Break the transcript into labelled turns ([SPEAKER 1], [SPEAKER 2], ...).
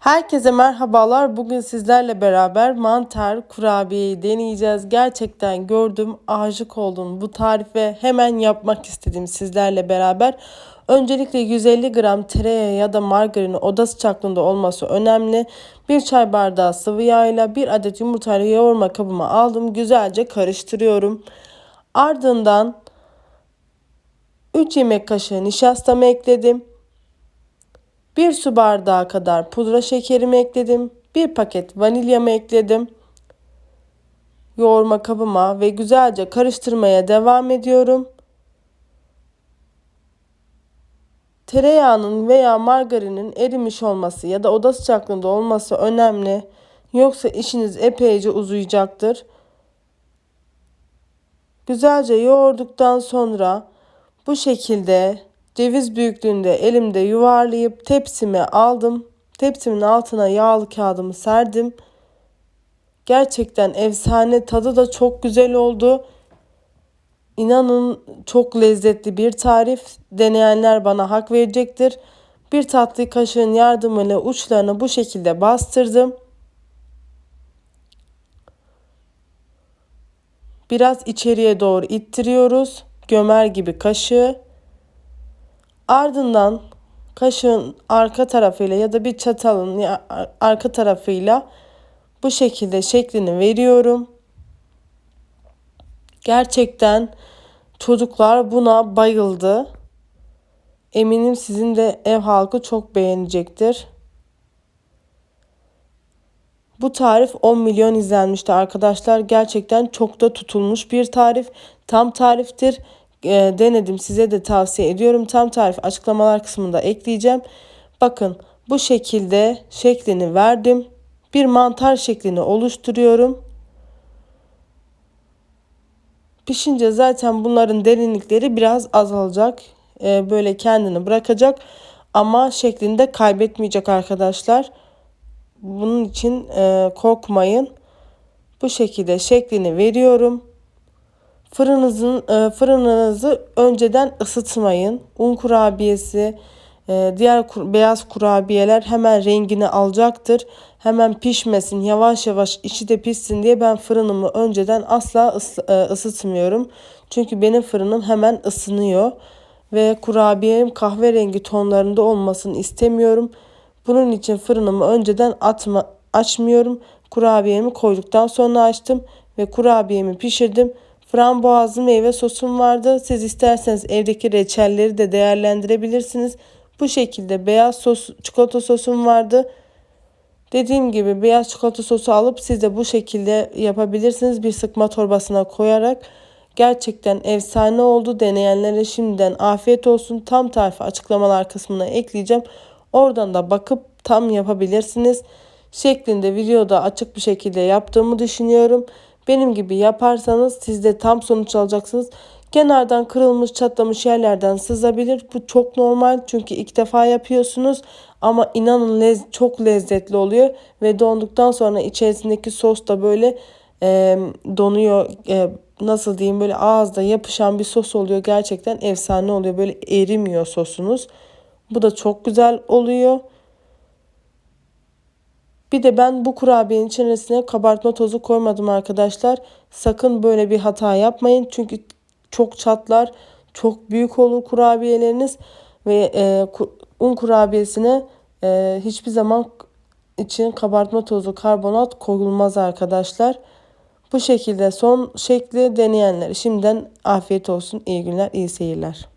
[SPEAKER 1] Herkese merhabalar. Bugün sizlerle beraber mantar kurabiyeyi deneyeceğiz. Gerçekten gördüm, aşık oldum bu tarife. Hemen yapmak istedim sizlerle beraber. Öncelikle 150 gram tereyağı ya da margarini oda sıcaklığında olması önemli. Bir çay bardağı sıvı yağ ile bir adet yumurtayla yoğurma kabıma aldım. Güzelce karıştırıyorum. Ardından 3 yemek kaşığı nişastamı ekledim. 1 su bardağı kadar pudra şekerimi ekledim. 1 paket vanilyamı ekledim. Yoğurma kabıma ve güzelce karıştırmaya devam ediyorum. Tereyağının veya margarinin erimiş olması ya da oda sıcaklığında olması önemli. Yoksa işiniz epeyce uzayacaktır. Güzelce yoğurduktan sonra bu şekilde ceviz büyüklüğünde elimde yuvarlayıp tepsime aldım. Tepsimin altına yağlı kağıdımı serdim. Gerçekten efsane tadı da çok güzel oldu. İnanın çok lezzetli bir tarif. Deneyenler bana hak verecektir. Bir tatlı kaşığın yardımıyla uçlarını bu şekilde bastırdım. Biraz içeriye doğru ittiriyoruz. Gömer gibi kaşığı. Ardından kaşığın arka tarafıyla ya da bir çatalın arka tarafıyla bu şekilde şeklini veriyorum. Gerçekten çocuklar buna bayıldı. Eminim sizin de ev halkı çok beğenecektir. Bu tarif 10 milyon izlenmişti arkadaşlar. Gerçekten çok da tutulmuş bir tarif. Tam tariftir e, denedim. Size de tavsiye ediyorum. Tam tarif açıklamalar kısmında ekleyeceğim. Bakın bu şekilde şeklini verdim. Bir mantar şeklini oluşturuyorum. Pişince zaten bunların derinlikleri biraz azalacak. E, böyle kendini bırakacak. Ama şeklinde kaybetmeyecek arkadaşlar. Bunun için e, korkmayın. Bu şekilde şeklini veriyorum. Fırınızın e, fırınınızı önceden ısıtmayın. Un kurabiyesi, e, diğer beyaz kurabiyeler hemen rengini alacaktır. Hemen pişmesin, yavaş yavaş içi de pişsin diye ben fırınımı önceden asla e, ısıtmıyorum. Çünkü benim fırınım hemen ısınıyor ve kurabiyem kahverengi tonlarında olmasını istemiyorum. Bunun için fırınımı önceden atma, açmıyorum. Kurabiyemi koyduktan sonra açtım ve kurabiyemi pişirdim. Frambuazlı meyve sosum vardı. Siz isterseniz evdeki reçelleri de değerlendirebilirsiniz. Bu şekilde beyaz sos, çikolata sosum vardı. Dediğim gibi beyaz çikolata sosu alıp siz de bu şekilde yapabilirsiniz. Bir sıkma torbasına koyarak. Gerçekten efsane oldu. Deneyenlere şimdiden afiyet olsun. Tam tarifi açıklamalar kısmına ekleyeceğim. Oradan da bakıp tam yapabilirsiniz. Şeklinde videoda açık bir şekilde yaptığımı düşünüyorum. Benim gibi yaparsanız siz de tam sonuç alacaksınız. Kenardan kırılmış çatlamış yerlerden sızabilir. Bu çok normal çünkü ilk defa yapıyorsunuz. Ama inanın lez çok lezzetli oluyor. Ve donduktan sonra içerisindeki sos da böyle e, donuyor. E, nasıl diyeyim böyle ağızda yapışan bir sos oluyor. Gerçekten efsane oluyor. Böyle erimiyor sosunuz. Bu da çok güzel oluyor. Bir de ben bu kurabiyenin içerisine kabartma tozu koymadım arkadaşlar. Sakın böyle bir hata yapmayın. Çünkü çok çatlar. Çok büyük olur kurabiyeleriniz. Ve e, un kurabiyesine e, hiçbir zaman için kabartma tozu, karbonat koyulmaz arkadaşlar. Bu şekilde son şekli deneyenler şimdiden afiyet olsun. İyi günler, iyi seyirler.